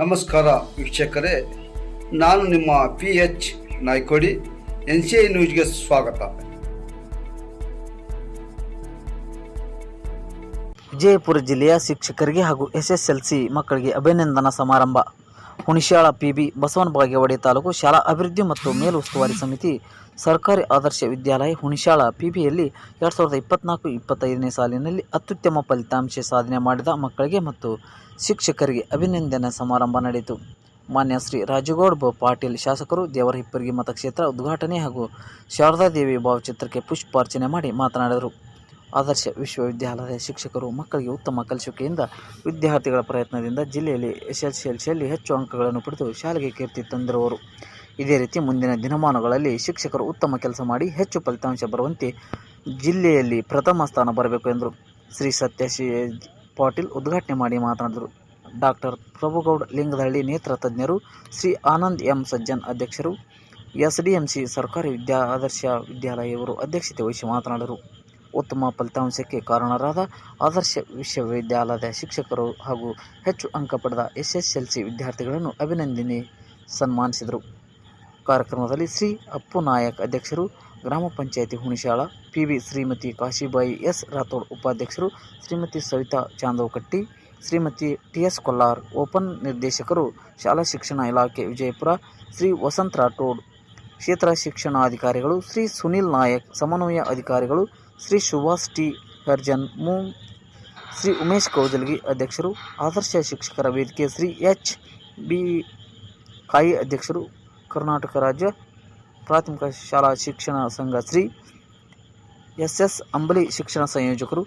ನಮಸ್ಕಾರ ವೀಕ್ಷಕರೇ, ನಾನು ನಿಮ್ಮ P H Naikodi, N C I ನ್ಯೂಸ್ಗೆ ಸ್ವಾಗತ. ವಿಜಯಪುರ ಜಿಲ್ಲೆಯ ಶಿಕ್ಷಕರಿಗೆ ಹಾಗೂ ಎಸ್ ಎಸ್ ಎಲ್ ಸಿ ಮಕ್ಕಳಿಗೆ ಅಭಿನಂದನಾ ಸಮಾರಂಭ. ಹುಣಿಶ್ಯಾಳ ಪಿಬಿ ಬಸವನ ಬಾಗೇವಾಡಿ ತಾಲೂಕು ಶಾಲಾ ಅಭಿವೃದ್ಧಿ ಮತ್ತು ಮೇಲುಸ್ತುವಾರಿ ಸಮಿತಿ ಸರ್ಕಾರಿ ಆದರ್ಶ ವಿದ್ಯಾಲಯ ಹುಣಶಾಳ ಪಿಬಿಯಲ್ಲಿ ಎರಡು ಸಾವಿರದ ಇಪ್ಪತ್ನಾಲ್ಕು ಇಪ್ಪತ್ತೈದನೇ ಸಾಲಿನಲ್ಲಿ ಅತ್ಯುತ್ತಮ ಫಲಿತಾಂಶ ಸಾಧನೆ ಮಾಡಿದ ಮಕ್ಕಳಿಗೆ ಮತ್ತು ಶಿಕ್ಷಕರಿಗೆ ಅಭಿನಂದನಾ ಸಮಾರಂಭ ನಡೆಯಿತು. ಮಾನ್ಯ ಶ್ರೀ ರಾಜಗೌಡ ಬ ಪಾಟೀಲ್ ಶಾಸಕರು ದೇವರ ಹಿಪ್ಪರಿಗೆ ಮತಕ್ಷೇತ್ರ ಉದ್ಘಾಟನೆ ಹಾಗೂ ಶಾರದಾದೇವಿ ಭಾವಚಿತ್ರಕ್ಕೆ ಪುಷ್ಪಾರ್ಚನೆ ಮಾಡಿ ಮಾತನಾಡಿದರು. ಆದರ್ಶ ವಿಶ್ವವಿದ್ಯಾಲಯದ ಶಿಕ್ಷಕರು ಮಕ್ಕಳಿಗೆ ಉತ್ತಮ ಕಲಿಸುವಿಕೆಯಿಂದ ವಿದ್ಯಾರ್ಥಿಗಳ ಪ್ರಯತ್ನದಿಂದ ಜಿಲ್ಲೆಯಲ್ಲಿ ಎಸ್ ಎಲ್ ಸಿ ಎಲ್ ಸಿಯಲ್ಲಿ ಹೆಚ್ಚು ಅಂಕಗಳನ್ನು ಪಡೆದು ಶಾಲೆಗೆ ಕೀರ್ತಿ ತಂದಿರುವರು. ಇದೇ ರೀತಿ ಮುಂದಿನ ದಿನಮಾನಗಳಲ್ಲಿ ಶಿಕ್ಷಕರು ಉತ್ತಮ ಕೆಲಸ ಮಾಡಿ ಹೆಚ್ಚು ಫಲಿತಾಂಶ ಬರುವಂತೆ ಜಿಲ್ಲೆಯಲ್ಲಿ ಪ್ರಥಮ ಸ್ಥಾನ ಬರಬೇಕು ಎಂದರು. ಶ್ರೀ ಸತ್ಯಶಿ ಪಾಟೀಲ್ ಉದ್ಘಾಟನೆ ಮಾಡಿ ಮಾತನಾಡಿದರು. ಡಾಕ್ಟರ್ ಪ್ರಭುಗೌಡ ಲಿಂಗದಹಳ್ಳಿ ನೇತ್ರ ತಜ್ಞರು, ಶ್ರೀ ಆನಂದ್ ಎಂ. ಸಜ್ಜನ್ ಅಧ್ಯಕ್ಷರು ಎಸ್ ಡಿ ಎಂ ಸಿ ಸರ್ಕಾರಿ ವಿದ್ಯಾ ಆದರ್ಶ ವಿದ್ಯಾಲಯವರು ಅಧ್ಯಕ್ಷತೆ ವಹಿಸಿ ಮಾತನಾಡಿದರು. ಉತ್ತಮ ಫಲಿತಾಂಶಕ್ಕೆ ಕಾರಣರಾದ ಆದರ್ಶ ವಿಶ್ವವಿದ್ಯಾಲಯದ ಶಿಕ್ಷಕರು ಹಾಗೂ ಹೆಚ್ಚು ಅಂಕ ಪಡೆದ ಎಸ್ ಎಸ್ ಎಲ್ ಸಿ ವಿದ್ಯಾರ್ಥಿಗಳನ್ನು ಅಭಿನಂದನೆ ಸನ್ಮಾನಿಸಿದರು. ಕಾರ್ಯಕ್ರಮದಲ್ಲಿ ಶ್ರೀ ಅಪ್ಪು ನಾಯಕ್ ಅಧ್ಯಕ್ಷರು, ಗ್ರಾಮ ಪಂಚಾಯತಿ Hunishal P V Shrimati Kashibai S Rathod ಉಪಾಧ್ಯಕ್ಷರು Shrimati Savita Chandokatti, Shrimati T S Kollar open ನಿರ್ದೇಶಕರು, ಶಾಲಾ ಶಿಕ್ಷಣ ಇಲಾಖೆ ವಿಜಯಪುರ, ಶ್ರೀ ವಸಂತ್ ರಾಠೋಡ್ ಕ್ಷೇತ್ರ ಶಿಕ್ಷಣಾಧಿಕಾರಿಗಳು ಶ್ರೀ ಸುನಿಲ್ ನಾಯಕ್, ಸಮನ್ವಯ ಅಧಿಕಾರಿಗಳು ಶ್ರೀ ಸುಭಾಷ್ ಟಿ. ಹರ್ಜನ್ ಮೂ. ಶ್ರೀ ಉಮೇಶ್ ಕೌಜಲ್ಗಿ ಅಧ್ಯಕ್ಷರು, ಆದರ್ಶ ಶಿಕ್ಷಕರ ವೇದಿಕೆ ಶ್ರೀ ಎಚ್. ಬಿ. ಕಾಯಿ ಅಧ್ಯಕ್ಷರು, ಕರ್ನಾಟಕ ರಾಜ್ಯ ಪ್ರಾಥಮಿಕ ಶಾಲಾ ಶಿಕ್ಷಣ ಸಂಘ ಶ್ರೀ ಎಸ್. ಎಸ್. ಅಂಬಲಿ ಶಿಕ್ಷಣ ಸಂಯೋಜಕರು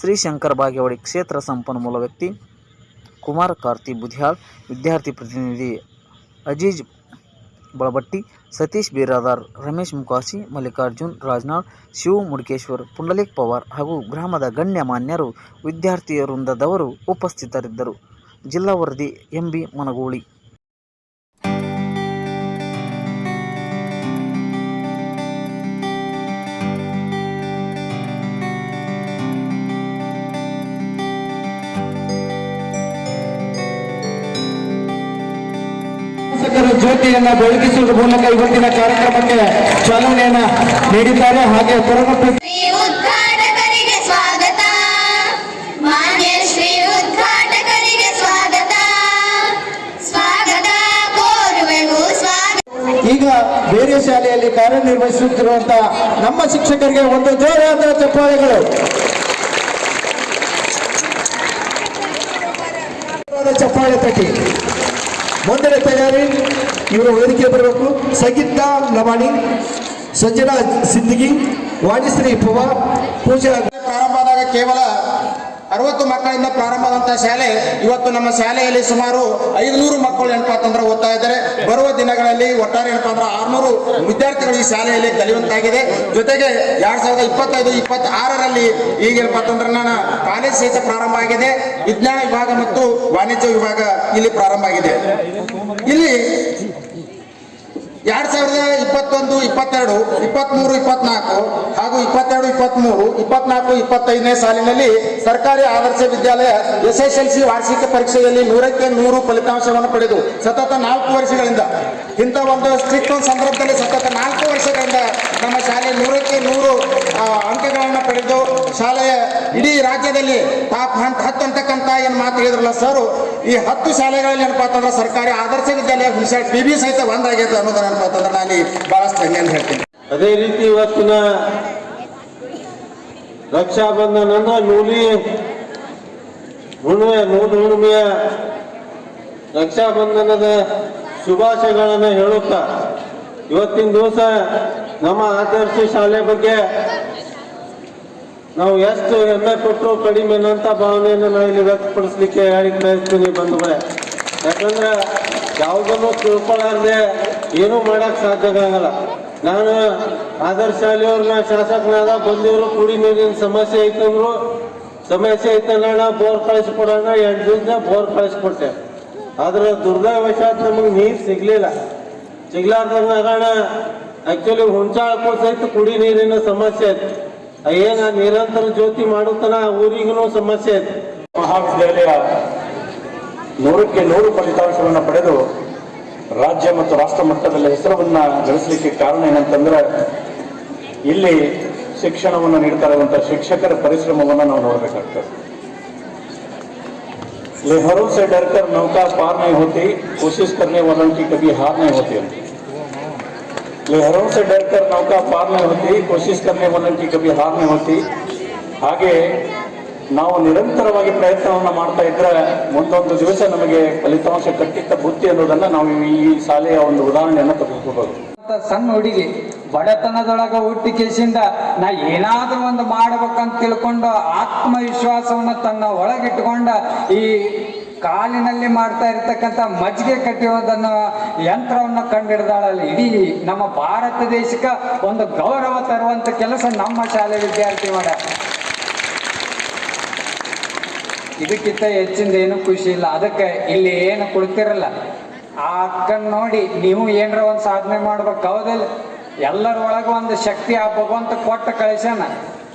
ಶ್ರೀ ಶಂಕರ್ ಬಾಗೇವಾಡಿ ಕ್ಷೇತ್ರ ಸಂಪನ್ಮೂಲ ವ್ಯಕ್ತಿ ಕುಮಾರ್ ಕಾರ್ತಿ ಬುಧಿಯಾಳ್ ವಿದ್ಯಾರ್ಥಿ ಪ್ರತಿನಿಧಿ ಅಜೀಜ್ ಬಳಬಟ್ಟಿ ಸತೀಶ್ ಬಿರಾದಾರ್, ರಮೇಶ್ ಮುಖಾಸಿ ಮಲ್ಲಿಕಾರ್ಜುನ್, ರಾಜ್ನಾಳ್, ಶಿವ ಮುಡಿಕೇಶ್ವರ್, ಪುಂಡಲಿಕ್ ಪವಾರ್ ಹಾಗೂ ಗ್ರಾಮದ ಗಣ್ಯ ಮಾನ್ಯರು ವಿದ್ಯಾರ್ಥಿ ವೃಂದದವರು ಉಪಸ್ಥಿತರಿದ್ದರು. ಜಿಲ್ಲಾ ವರದಿ ಎಂಬಿ ಮನಗೂಳಿ. ಶಿಕ್ಷಕರ ಜ್ಯೋತಿಯನ್ನ ಬೆಳಗಿಸುವುದರ ಮೂಲಕ ಇವತ್ತಿನ ಕಾರ್ಯಕ್ರಮಕ್ಕೆ ಚಾಲನೆಯನ್ನ ನೀಡಿದ್ದಾರೆ. ಹಾಗೆ ಕೊರೋನಾ ಈಗ ಬೇರೆ ಶಾಲೆಯಲ್ಲಿ ಕಾರ್ಯನಿರ್ವಹಿಸುತ್ತಿರುವಂತಹ ನಮ್ಮ ಶಿಕ್ಷಕರಿಗೆ ಒಂದು ಜೋರಾದ ಚಪ್ಪಾಳೆಗಳು. ಚಪ್ಪಾಳೆ ತಟ್ಟಿ ಮುಂದಿನ ತಯಾರಿ ಇವರು ವೇದಿಕೆ ಬರಬೇಕು ಸಂಗೀತ ಲವಾಣಿ ಸಂಜನಾ ಸಿದ್ದಿಗಿ ವಾಣಿಶ್ರೀ ಪವಾರ್ ಪೂಜಾ ಪ್ರಾರಂಭ ಆದಾಗ ಕೇವಲ ಅರವತ್ತು ಮಕ್ಕಳಿಂದ ಪ್ರಾರಂಭವಾದಂತಹ ಶಾಲೆ, ಇವತ್ತು ನಮ್ಮ ಶಾಲೆಯಲ್ಲಿ ಸುಮಾರು ಐದುನೂರು ಮಕ್ಕಳು ಏನಪ್ಪಾ ಅಂತಂದ್ರೆ ಓದ್ತಾ ಇದ್ದಾರೆ. ಬರುವ ದಿನಗಳಲ್ಲಿ ಒಟ್ಟಾರೆ ಏನಪ್ಪಾ ಅಂದ್ರೆ ಆರ್ನೂರು ವಿದ್ಯಾರ್ಥಿಗಳು ಈ ಶಾಲೆಯಲ್ಲಿ ಕಲಿಯುವಂತಾಗಿದೆ. ಜೊತೆಗೆ ಎರಡ್ ಸಾವಿರದ ಇಪ್ಪತ್ತೈದು, ಇಪ್ಪತ್ತಾರರಲ್ಲಿ ಈಗ ಏನಪ್ಪಾ ಅಂತಂದ್ರೆ ನಾನು ಕಾಲೇಜ್ ಸಹಿತ ಪ್ರಾರಂಭ ಆಗಿದೆ. ವಿಜ್ಞಾನ ವಿಭಾಗ ಮತ್ತು ವಾಣಿಜ್ಯ ವಿಭಾಗ ಇಲ್ಲಿ ಪ್ರಾರಂಭ ಆಗಿದೆ. ಇಲ್ಲಿ ಎರಡ್ ಸಾವಿರದ ಇಪ್ಪತ್ತೊಂದು, ಇಪ್ಪತ್ತೆರಡು, ಇಪ್ಪತ್ಮೂರು, ಇಪ್ಪತ್ನಾಲ್ಕು ಹಾಗೂ ಇಪ್ಪತ್ತೆರಡು ಇಪ್ಪತ್ಮೂರು, ಇಪ್ಪತ್ನಾಲ್ಕು, ಇಪ್ಪತ್ತೈದನೇ ಸಾಲಿನಲ್ಲಿ ಸರ್ಕಾರಿ Adarsha Vidyalaya S S L C ವಾರ್ಷಿಕ ಪರೀಕ್ಷೆಯಲ್ಲಿ ನೂರಕ್ಕೆ ನೂರು ಫಲಿತಾಂಶವನ್ನು ಪಡೆದು ಸತತ ನಾಲ್ಕು ವರ್ಷಗಳಿಂದ ಇಂಥ ಒಂದು ಸ್ಟ್ರಿಕ್ಟ್ ಸಂದರ್ಭದಲ್ಲಿ ಸತತ ನಾಲ್ಕು ವರ್ಷಗಳಿಂದ ನಮ್ಮ ಶಾಲೆ ನೂರಕ್ಕೆ ನೂರು ಅಂಕಗಳನ್ನು ಪಡೆದು ಶಾಲೆಯ ಇಡೀ ರಾಜ್ಯದಲ್ಲಿ ಟಾಪ್ ಹಂತ ಹತ್ತು ಅಂತಕ್ಕಂಥ ಏನು ಮಾತು ಹೇಳಿದ್ರಲ್ಲ ಸರ್, ಈ ಹತ್ತು ಶಾಲೆಗಳಲ್ಲಿ ಏನಪ್ಪಾ ಅಂತಂದ್ರೆ ಸರ್ಕಾರಿ ಆದರ್ಶ ವಿದ್ಯಾಲಯ ವಿಶಾಲ ಟಿ ಬಿ ಸಹಿತ ಒಂದಾಗೈತೆ ಅನ್ನೋದನ್ನ ಏನಪ್ಪಾ ಅಂತಂದ್ರೆ ನಾನು ಹೆಮ್ಮೆ ಅಂತ ಹೇಳ್ತೀನಿ. ಅದೇ ರೀತಿ ಇವತ್ತಿನ ರಕ್ಷಾಬಂಧನ ಅಂದ್ರೆ ನೂಲಿ ಹುಣ್ಣಿಮೆ ನೂಲು ಹುಣ್ಣಿಮೆಯ ರಕ್ಷಾಬಂಧನದ ಶುಭಾಶಯಗಳನ್ನು ಹೇಳುತ್ತಾ. ಇವತ್ತಿನ ದಿವಸ ನಮ್ಮ ಆದರ್ಶ ಶಾಲೆ ಬಗ್ಗೆ ನಾವು ಎಷ್ಟು ಹೆಮ್ಮೆ ಕೊಟ್ಟರು ಕಡಿಮೆ ಅಂತ ಭಾವನೆಯನ್ನು ನಾವು ಇಲ್ಲಿ ವ್ಯಕ್ತಪಡಿಸ್ಲಿಕ್ಕೆ ಹೇಳಿ ಬಯಸ್ತೀನಿ ಬಂಧುಗಳೇ. ಯಾಕಂದ್ರೆ ಯಾವುದನ್ನು ತಿಳ್ಕೊಳ್ಳಾರ್ದೆ ಏನೂ ಮಾಡಕ್ ಸಾಧ್ಯ ಆಗಲ್ಲ ನಾನು ಆದರ್ಶ ಶಾಲೆಯವ್ರನ್ನ ಶಾಸಕನಾದ ಬಂದಿದ್ರು ಕುಡಿ ನೀರಿನ ಸಮಸ್ಯೆ ಐತಂದ್ರು ಸಮಸ್ಯೆ ಐತಲ್ಲಣ್ಣ ಬೋರ್ ಕಳಿಸ್ಕೊಡೋಣ ಎರಡು ದಿನ ಬೋರ್ ಕಳಿಸ್ಕೊಟ್ಟೆ ಆದ್ರೆ ದುರ್ದೈವಶಾತ್ ನಮಗೆ ನೀರು ಸಿಗ್ಲಿಲ್ಲ. ಸಿಗ್ಲಾರ್ದಂಗಾಗಣ ಆಕ್ಚುಲಿ ಹುಂಚಾಳಕ್ಕೂ ಸಹಿತ ಕುಡಿ ನೀರಿನ ಸಮಸ್ಯೆ ಐತಿ. ಏನ ನಿರಂತರ ಜ್ಯೋತಿ ಮಾಡುತ್ತನ ಊರಿಗೂ ಸಮಸ್ಯೆ ಐತಿ. ಮಹಾವಿದ್ಯಾಲಯ ನೂರಕ್ಕೆ ನೂರು ಫಲಿತಾಂಶವನ್ನು ಪಡೆದು ರಾಜ್ಯ ಮತ್ತು ರಾಷ್ಟ್ರ ಮಟ್ಟದಲ್ಲಿ ಹೆಸರನ್ನ ಗಳಿಸಲಿಕ್ಕೆ ಕಾರಣ ಏನಂತಂದ್ರೆ ಇಲ್ಲಿ ಶಿಕ್ಷಣವನ್ನು ನೀಡ್ತಾ ಇರುವಂಥ ಶಿಕ್ಷಕರ ಪರಿಶ್ರಮವನ್ನು ನಾವು ನೋಡಬೇಕಾಗ್ತದೆ लेहरों से डरकर नौका पार नहीं होती कोशिश करने वालों की कभी हार नहीं होती ಅಂತ लहरों से डरकर नौका पार नहीं होती कोशिश करने वालों की कभी हार नहीं होती ಹಾಗೆ ನಾವು ನಿರಂತರವಾಗಿ ಪ್ರಯತ್ನವನ್ನು ಮಾಡ್ತಾ ಇದ್ರೆ ಮುಂದೊಂದು ದಿವಸ ನಮಗೆ ಫಲಿತಾಂಶ ಕಟ್ಟಿಟ್ಟ ಬುದ್ಧಿ ಅನ್ನೋದನ್ನ ನಾವು ಈ ಶಾಲೆಯ ಒಂದು ಉದಾಹರಣೆಯನ್ನು ತೆಗೆದುಕೋಬಹುದು ಅಂತ ಸಣ್ಣ ಹುಡುಗಿ ಬಡತನದೊಳಗ ಹುಟ್ಟಿ ಕೇಸಿಂದ ನಾ ಏನಾದ್ರೂ ಒಂದು ಮಾಡ್ಬೇಕಂತ ತಿಳ್ಕೊಂಡು ಆತ್ಮವಿಶ್ವಾಸವನ್ನ ತನ್ನ ಒಳಗಿಟ್ಕೊಂಡ ಈ ಕಾಲಿನಲ್ಲಿ ಮಾಡ್ತಾ ಇರ್ತಕ್ಕಂಥ ಮಜ್ಜಿಗೆ ಕಟ್ಟಿಯೋದನ್ನ ಯಂತ್ರವನ್ನು ಕಂಡಿಡ್ದಾಳಲ್ಲ. ಇಡೀ ನಮ್ಮ ಭಾರತ ದೇಶಕ್ಕೆ ಒಂದು ಗೌರವ ತರುವಂತ ಕೆಲಸ ನಮ್ಮ ಶಾಲೆ ವಿದ್ಯಾರ್ಥಿ ಮಾಡ. ಇದಕ್ಕಿಂತ ಹೆಚ್ಚಿಂದ ಏನು ಖುಷಿ ಇಲ್ಲ. ಅದಕ್ಕೆ ಇಲ್ಲಿ ಏನು ಕೊಡ್ತಿರಲ್ಲ ಆ ಅಕ್ಕನ್ ನೋಡಿ ನೀವು ಏನರ ಒಂದು ಸಾಧನೆ ಮಾಡ್ಬೇಕು, ಹೌದಿಲ್ಲ? ಎಲ್ಲರ ಒಳಗೆ ಒಂದು ಶಕ್ತಿ ಆ ಭಗವಂತ ಕೊಟ್ಟ ಕಳಿಸ್ಯಾನ.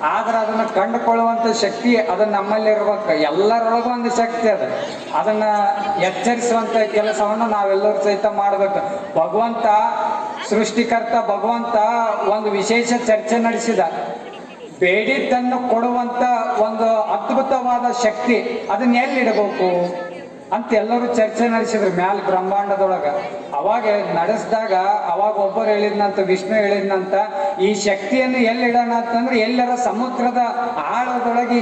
ಆದ್ರೆ ಅದನ್ನು ಕಂಡುಕೊಳ್ಳುವಂತ ಶಕ್ತಿ ಅದು ನಮ್ಮಲ್ಲಿ ಇರ್ಬೇಕು ಎಲ್ಲರೊಳಗೂ ಒಂದು ಶಕ್ತಿ ಅದು. ಅದನ್ನ ಎಚ್ಚರಿಸುವಂತ ಕೆಲಸವನ್ನು ನಾವೆಲ್ಲರೂ ಸಹಿತ ಮಾಡ್ಬೇಕು. ಭಗವಂತ, ಸೃಷ್ಟಿಕರ್ತ ಭಗವಂತ ಒಂದು ವಿಶೇಷ ಚರ್ಚೆ ನಡೆಸಿದ. ಬೇಡಿದ್ದನ್ನು ಕೊಡುವಂತ ಒಂದು ಅದ್ಭುತವಾದ ಶಕ್ತಿ ಅದನ್ನ ಎಲ್ಲಿಡಬೇಕು? ಅಂತ ಎಲ್ಲರೂ ಚರ್ಚೆ ನಡೆಸಿದ್ರು ಮ್ಯಾಲ ಬ್ರಹ್ಮಾಂಡದೊಳಗ. ಅವಾಗ ನಡೆಸಿದಾಗ ಅವಾಗ ಒಬ್ಬರು ಹೇಳಿದ್ನಂತ, ವಿಷ್ಣು ಹೇಳಿದ್ನಂತ, ಈ ಶಕ್ತಿಯನ್ನು ಎಲ್ಲಿಡೋಣ ಅಂತಂದ್ರೆ ಎಲ್ಲರ ಸಮುದ್ರದ ಆಳದೊಳಗೆ